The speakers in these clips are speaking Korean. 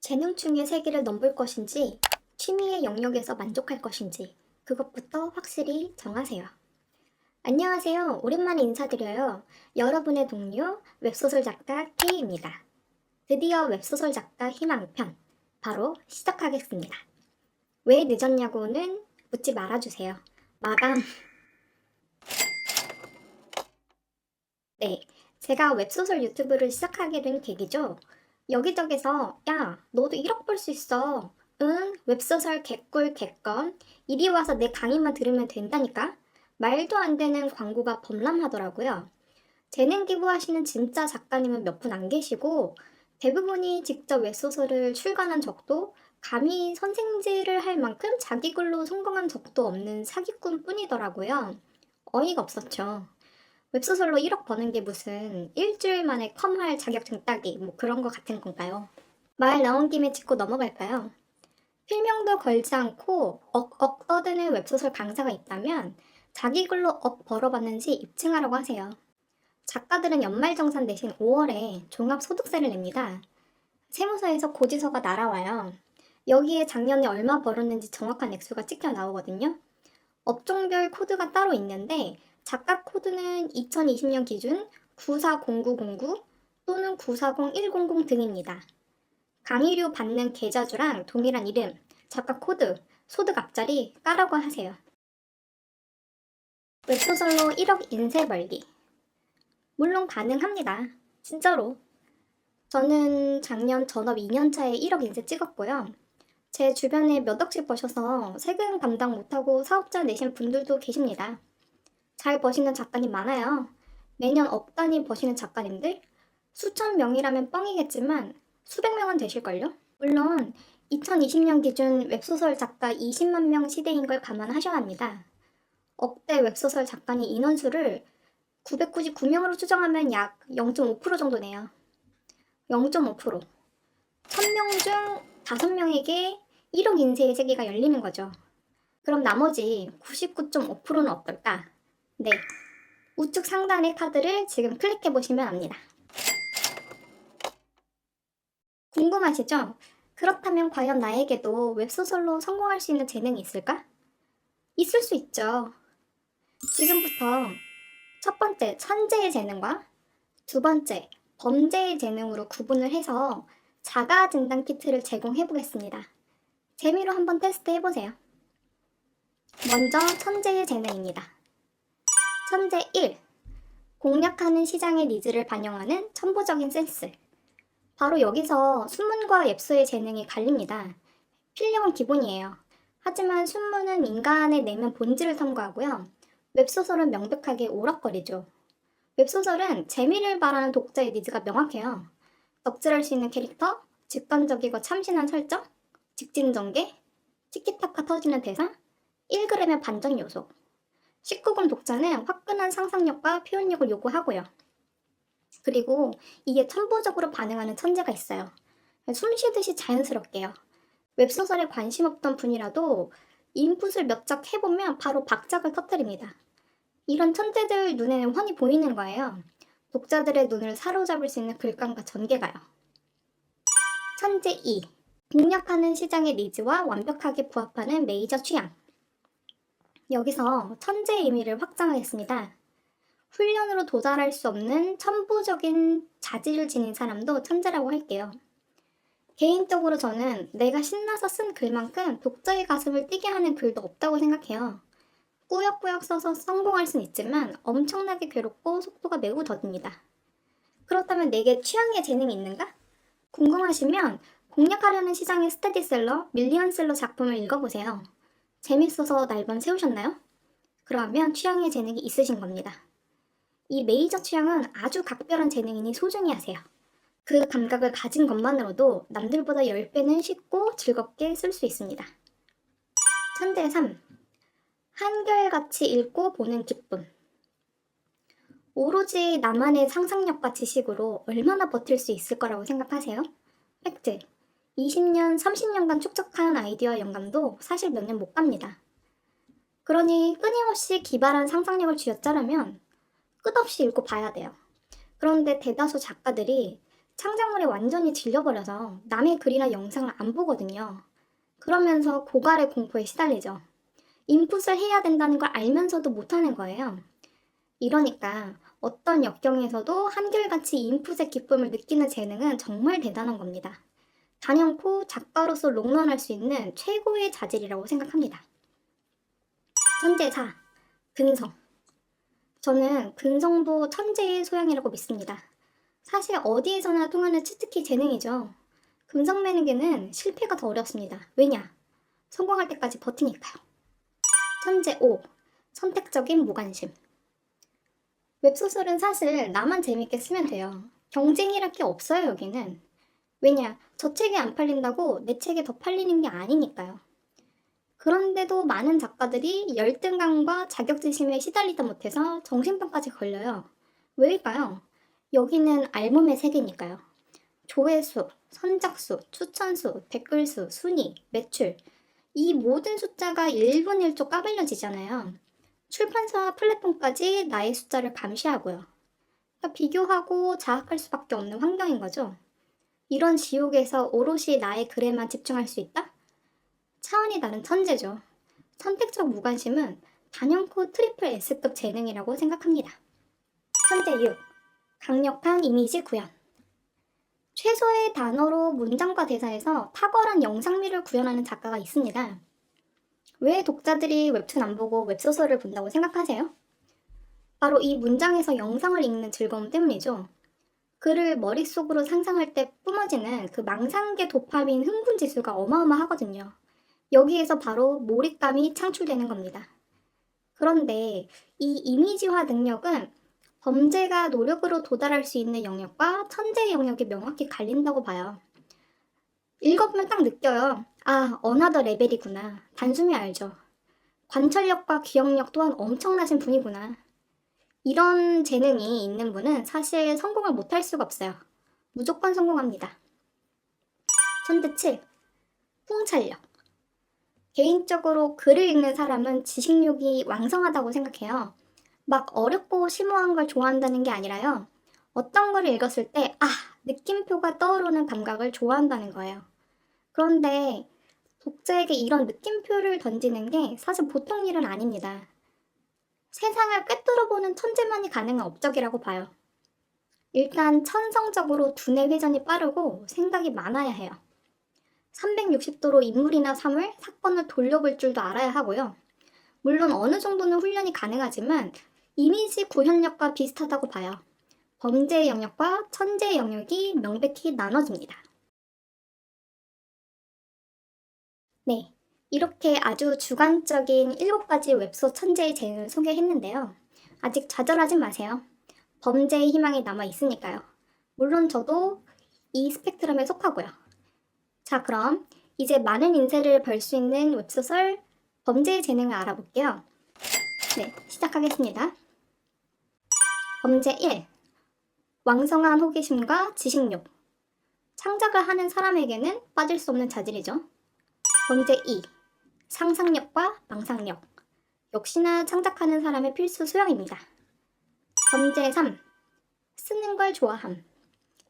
재능충의 세계를 넘볼 것인지 취미의 영역에서 만족할 것인지 그것부터 확실히 정하세요. 안녕하세요. 오랜만에 인사드려요. 여러분의 동료 웹소설 작가 K입니다. 드디어 웹소설 작가 희망편 바로 시작하겠습니다. 왜 늦었냐고는 묻지 말아주세요. 마감. 네, 제가 웹소설 유튜브를 시작하게 된 계기죠. 여기저기서 야 너도 1억 벌 수 있어. 응? 웹소설 개꿀 개껌. 이리 와서 내 강의만 들으면 된다니까. 말도 안 되는 광고가 범람하더라고요. 재능 기부하시는 진짜 작가님은 몇 분 안 계시고 대부분이 직접 웹소설을 출간한 적도 감히 선생질을 할 만큼 자기 글로 성공한 적도 없는 사기꾼 뿐이더라고요. 어이가 없었죠 웹소설로 1억 버는 게 무슨 일주일 만에 컴할 자격증 따기 뭐 그런 거 같은 건가요? 말 나온 김에 짚고 넘어갈까요? 필명도 걸지 않고 억억 떠드는 웹소설 강사가 있다면 자기 글로 억 벌어봤는지 입증하라고 하세요. 작가들은 연말정산 대신 5월에 종합소득세를 냅니다. 세무서에서 고지서가 날아와요. 여기에 작년에 얼마 벌었는지 정확한 액수가 찍혀 나오거든요. 업종별 코드가 따로 있는데 작가 코드는 2020년 기준 940909 또는 940100 등입니다. 강의료 받는 계좌주랑 동일한 이름, 작가 코드, 소득 앞자리 까라고 하세요. 웹소설로 1억 인쇄 벌기. 물론 가능합니다. 진짜로. 저는 작년 전업 2년차에 1억 인쇄 찍었고요. 제 주변에 몇 억씩 버셔서 세금 감당 못하고 사업자 내신 분들도 계십니다. 잘 버시는 작가님 많아요. 매년 억 단위 버시는 작가님들 수천 명이라면 뻥이겠지만 수백 명은 되실걸요? 물론 2020년 기준 웹소설 작가 20만 명 시대인 걸 감안하셔야 합니다. 억대 웹소설 작가님 인원수를 999명으로 추정하면 약 0.5% 정도네요. 0.5%. 1000명 중 5명에게 1억 인쇄의 세계가 열리는 거죠. 그럼 나머지 99.5%는 어떨까? 네. 우측 상단의 카드를 지금 클릭해 보시면 압니다. 궁금하시죠? 그렇다면 과연 나에게도 웹소설로 성공할 수 있는 재능이 있을까? 있을 수 있죠. 지금부터 첫 번째 천재의 재능과 두 번째 범죄의 재능으로 구분을 해서 자가 진단 키트를 제공해 보겠습니다. 재미로 한번 테스트 해보세요. 먼저 천재의 재능입니다. 천재 1. 공략하는 시장의 니즈를 반영하는 천부적인 센스. 바로 여기서 순문과 엽서의 재능이 갈립니다. 필력은 기본이에요. 하지만 순문은 인간의 내면 본질을 탐구하고요. 웹소설은 명백하게 오락거리죠. 웹소설은 재미를 바라는 독자의 니즈가 명확해요. 덕질할 수 있는 캐릭터, 직관적이고 참신한 설정, 직진 전개, 티키타카 터지는 대사, 1g의 반전 요소. 19금 독자는 화끈한 상상력과 표현력을 요구하고요. 그리고 이게 천부적으로 반응하는 천재가 있어요. 숨 쉬듯이 자연스럽게요. 웹소설에 관심 없던 분이라도 인풋을 몇 작 해보면 바로 박작을 터뜨립니다. 이런 천재들 눈에는 훤히 보이는 거예요. 독자들의 눈을 사로잡을 수 있는 글감과 전개가요. 천재 2. 공략하는 시장의 니즈와 완벽하게 부합하는 메이저 취향. 여기서 천재의 의미를 확장하겠습니다. 훈련으로 도달할 수 없는 천부적인 자질을 지닌 사람도 천재라고 할게요. 개인적으로 저는 내가 신나서 쓴 글만큼 독자의 가슴을 뛰게 하는 글도 없다고 생각해요. 꾸역꾸역 써서 성공할 순 있지만 엄청나게 괴롭고 속도가 매우 더딥니다. 그렇다면 내게 취향의 재능이 있는가? 궁금하시면 공략하려는 시장의 스테디셀러, 밀리언셀러 작품을 읽어보세요. 재밌어서 날번 세우셨나요? 그러면 취향의 재능이 있으신 겁니다. 이 메이저 취향은 아주 각별한 재능이니 소중히 하세요. 그 감각을 가진 것만으로도 남들보다 10배는 쉽고 즐겁게 쓸 수 있습니다. 천재 3. 한결같이 읽고 보는 기쁨. 오로지 나만의 상상력과 지식으로 얼마나 버틸 수 있을 거라고 생각하세요? 팩트. 20년, 30년간 축적한 아이디어 영감도 사실 몇 년 못 갑니다. 그러니 끊임없이 기발한 상상력을 쥐어짜려면 끝없이 읽고 봐야 돼요. 그런데 대다수 작가들이 창작물에 완전히 질려버려서 남의 글이나 영상을 안 보거든요. 그러면서 고갈의 공포에 시달리죠. 인풋을 해야 된다는 걸 알면서도 못하는 거예요. 이러니까 어떤 역경에서도 한결같이 인풋의 기쁨을 느끼는 재능은 정말 대단한 겁니다. 단연코 작가로서 롱런할 수 있는 최고의 자질이라고 생각합니다. 천재 4. 근성. 저는 근성도 천재의 소양이라고 믿습니다. 사실 어디에서나 통하는 치트키 재능이죠. 금성 매능에는 실패가 더 어렵습니다. 왜냐? 성공할 때까지 버티니까요. 천재 5. 선택적인 무관심. 웹소설은 사실 나만 재밌게 쓰면 돼요. 경쟁이랄 게 없어요, 여기는. 왜냐? 저 책이 안 팔린다고 내 책이 더 팔리는 게 아니니까요. 그런데도 많은 작가들이 열등감과 자격지심에 시달리다 못해서 정신병까지 걸려요. 왜일까요? 여기는 알몸의 세계니까요. 조회수, 선작수, 추천수, 댓글수, 순위, 매출. 이 모든 숫자가 1분 1초 까발려지잖아요. 출판사와 플랫폼까지 나의 숫자를 감시하고요. 그러니까 비교하고 자학할 수밖에 없는 환경인 거죠. 이런 지옥에서 오롯이 나의 글에만 집중할 수 있다? 차원이 다른 천재죠. 선택적 무관심은 단연코 트리플 S급 재능이라고 생각합니다. 천재 6. 강력한 이미지 구현. 최소의 단어로 문장과 대사에서 탁월한 영상미를 구현하는 작가가 있습니다. 왜 독자들이 웹툰 안 보고 웹소설을 본다고 생각하세요? 바로 이 문장에서 영상을 읽는 즐거움 때문이죠. 글을 머릿속으로 상상할 때 뿜어지는 그 망상계 도파민 흥분 지수가 어마어마하거든요. 여기에서 바로 몰입감이 창출되는 겁니다. 그런데 이 이미지화 능력은 범죄가 노력으로 도달할 수 있는 영역과 천재 영역이 명확히 갈린다고 봐요. 읽어보면 딱 느껴요. 아, 어나더 레벨이구나. 단숨에 알죠. 관찰력과 기억력 또한 엄청나신 분이구나. 이런 재능이 있는 분은 사실 성공을 못할 수가 없어요. 무조건 성공합니다. 천재 7. 통찰력. 개인적으로 글을 읽는 사람은 지식욕이 왕성하다고 생각해요. 막 어렵고 심오한 걸 좋아한다는 게 아니라요. 어떤 걸 읽었을 때, 아, 느낌표가 떠오르는 감각을 좋아한다는 거예요. 그런데 독자에게 이런 느낌표를 던지는 게 사실 보통 일은 아닙니다. 세상을 꿰뚫어보는 천재만이 가능한 업적이라고 봐요. 일단 천성적으로 두뇌 회전이 빠르고 생각이 많아야 해요. 360도로 인물이나 사물, 사건을 돌려볼 줄도 알아야 하고요. 물론 어느 정도는 훈련이 가능하지만 이미지 구현력과 비슷하다고 봐요. 범죄 영역과 천재 영역이 명백히 나눠집니다. 네, 이렇게 아주 주관적인 7가지 웹소 천재의 재능을 소개했는데요. 아직 좌절하지 마세요. 범죄의 희망이 남아 있으니까요. 물론 저도 이 스펙트럼에 속하고요. 자, 그럼 이제 많은 인쇄를 벌 수 있는 웹소설 범죄의 재능을 알아볼게요. 네, 시작하겠습니다. 범죄 1. 왕성한 호기심과 지식욕. 창작을 하는 사람에게는 빠질 수 없는 자질이죠. 범죄 2. 상상력과 망상력. 역시나 창작하는 사람의 필수 소양입니다. 범죄 3. 쓰는 걸 좋아함.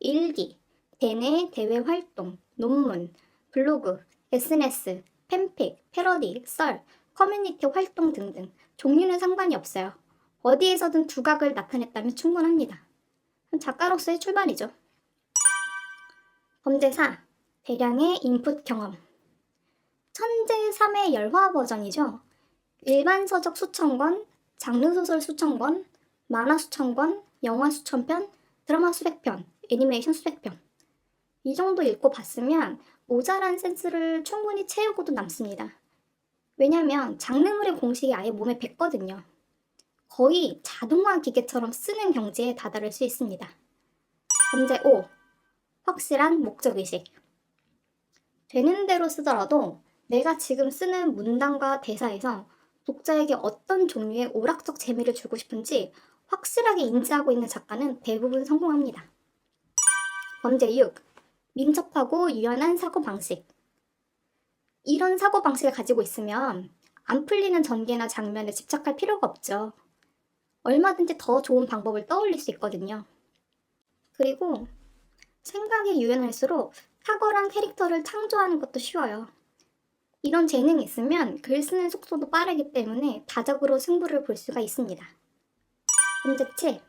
일기, 대내 대외 활동, 논문, 블로그, SNS, 팬픽, 패러디, 썰, 커뮤니티 활동 등등 종류는 상관이 없어요. 어디에서든 두각을 나타냈다면 충분합니다. 작가로서의 출발이죠. 범죄 4. 대량의 인풋 경험. 천재 3의 열화 버전이죠. 일반 서적 수천 권, 장르 소설 수천 권, 만화 수천 권, 영화 수천 편, 드라마 수백 편, 애니메이션 수백 편. 이 정도 읽고 봤으면 모자란 센스를 충분히 채우고도 남습니다. 왜냐면 장르물의 공식이 아예 몸에 뱉거든요. 거의 자동화 기계처럼 쓰는 경지에 다다를 수 있습니다. 범죄 5. 확실한 목적의식. 되는 대로 쓰더라도 내가 지금 쓰는 문단과 대사에서 독자에게 어떤 종류의 오락적 재미를 주고 싶은지 확실하게 인지하고 있는 작가는 대부분 성공합니다. 범죄 6. 민첩하고 유연한 사고방식. 이런 사고방식을 가지고 있으면 안 풀리는 전개나 장면에 집착할 필요가 없죠. 얼마든지 더 좋은 방법을 떠올릴 수 있거든요. 그리고 생각이 유연할수록 탁월한 캐릭터를 창조하는 것도 쉬워요. 이런 재능이 있으면 글 쓰는 속도도 빠르기 때문에 다적으로 승부를 볼 수가 있습니다. 문제 7.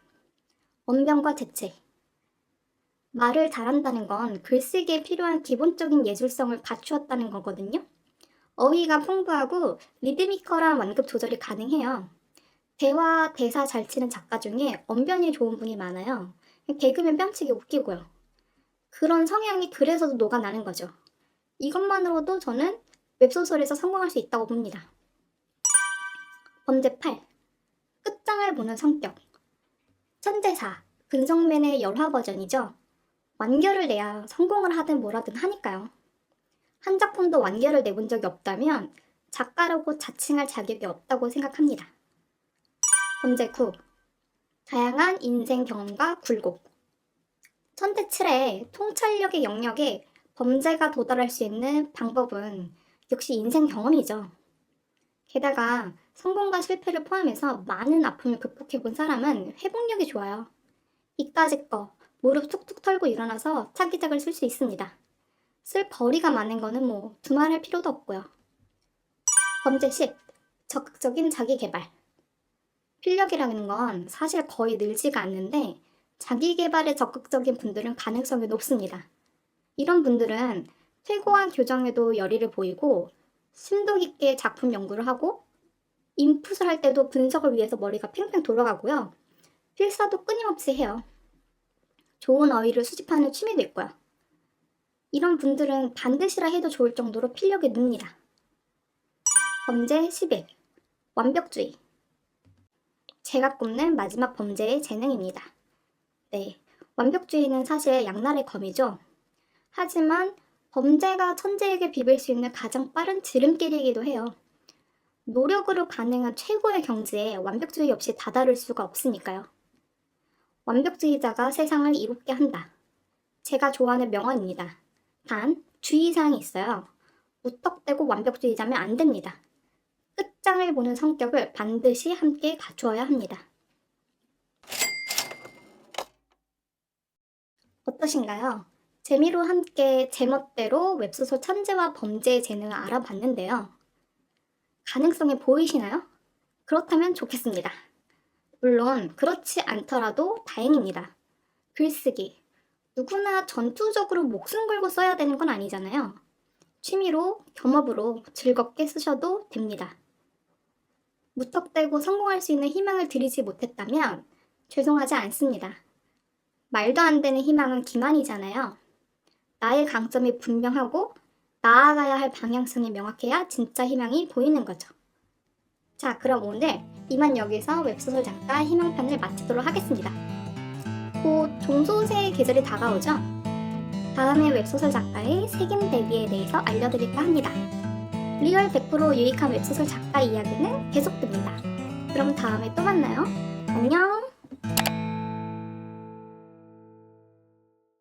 언변과 대체. 말을 잘한다는 건 글쓰기에 필요한 기본적인 예술성을 갖추었다는 거거든요. 어휘가 풍부하고 리드미컬한 완급 조절이 가능해요. 대화, 대사 잘 치는 작가 중에 언변이 좋은 분이 많아요. 개그맨 뺨치기 웃기고요. 그런 성향이 글에서도 녹아나는 거죠. 이것만으로도 저는 웹소설에서 성공할 수 있다고 봅니다. 범죄 8. 끝장을 보는 성격. 천재사, 근성맨의 열화 버전이죠. 완결을 내야 성공을 하든 뭐라든 하니까요. 한 작품도 완결을 내본 적이 없다면 작가라고 자칭할 자격이 없다고 생각합니다. 범죄 9. 다양한 인생 경험과 굴곡. 천재 7의 통찰력의 영역에 범죄가 도달할 수 있는 방법은 역시 인생 경험이죠. 게다가 성공과 실패를 포함해서 많은 아픔을 극복해 본 사람은 회복력이 좋아요. 이까짓 거 무릎 툭툭 털고 일어나서 차기작을 쓸 수 있습니다. 쓸 거리가 많은 거는 뭐 두말할 필요도 없고요. 범죄 10. 적극적인 자기 개발. 필력이라는 건 사실 거의 늘지가 않는데 자기 개발에 적극적인 분들은 가능성이 높습니다. 이런 분들은 최고한 교정에도 열의를 보이고 심도 깊게 작품 연구를 하고 인풋을 할 때도 분석을 위해서 머리가 팽팽 돌아가고요. 필사도 끊임없이 해요. 좋은 어휘를 수집하는 취미도 있고요. 이런 분들은 반드시라 해도 좋을 정도로 필력이 늡니다. 범죄 11. 완벽주의. 제가 꼽는 마지막 범죄의 재능입니다. 네, 완벽주의는 사실 양날의 검이죠. 하지만 범죄가 천재에게 비빌 수 있는 가장 빠른 지름길이기도 해요. 노력으로 가능한 최고의 경지에 완벽주의 없이 다다를 수가 없으니까요. 완벽주의자가 세상을 이롭게 한다. 제가 좋아하는 명언입니다. 단, 주의사항이 있어요. 무턱대고 완벽주의자면 안 됩니다. 끝장을 보는 성격을 반드시 함께 갖추어야 합니다. 어떠신가요? 재미로 함께 제멋대로 웹소설 천재와 범죄의 재능을 알아봤는데요. 가능성이 보이시나요? 그렇다면 좋겠습니다. 물론 그렇지 않더라도 다행입니다. 글쓰기. 누구나 전투적으로 목숨 걸고 써야 되는 건 아니잖아요. 취미로, 겸업으로 즐겁게 쓰셔도 됩니다. 무턱대고 성공할 수 있는 희망을 드리지 못했다면 죄송하지 않습니다. 말도 안 되는 희망은 기만이잖아요. 나의 강점이 분명하고 나아가야 할 방향성이 명확해야 진짜 희망이 보이는 거죠. 자, 그럼 오늘 이만 여기서 웹소설 작가 희망편을 마치도록 하겠습니다. 곧 종소세의 계절이 다가오죠? 다음에 웹소설 작가의 색임 대비에 대해서 알려드릴까 합니다. 리얼 100% 유익한 웹소설 작가 이야기는 계속됩니다. 그럼 다음에 또 만나요. 안녕!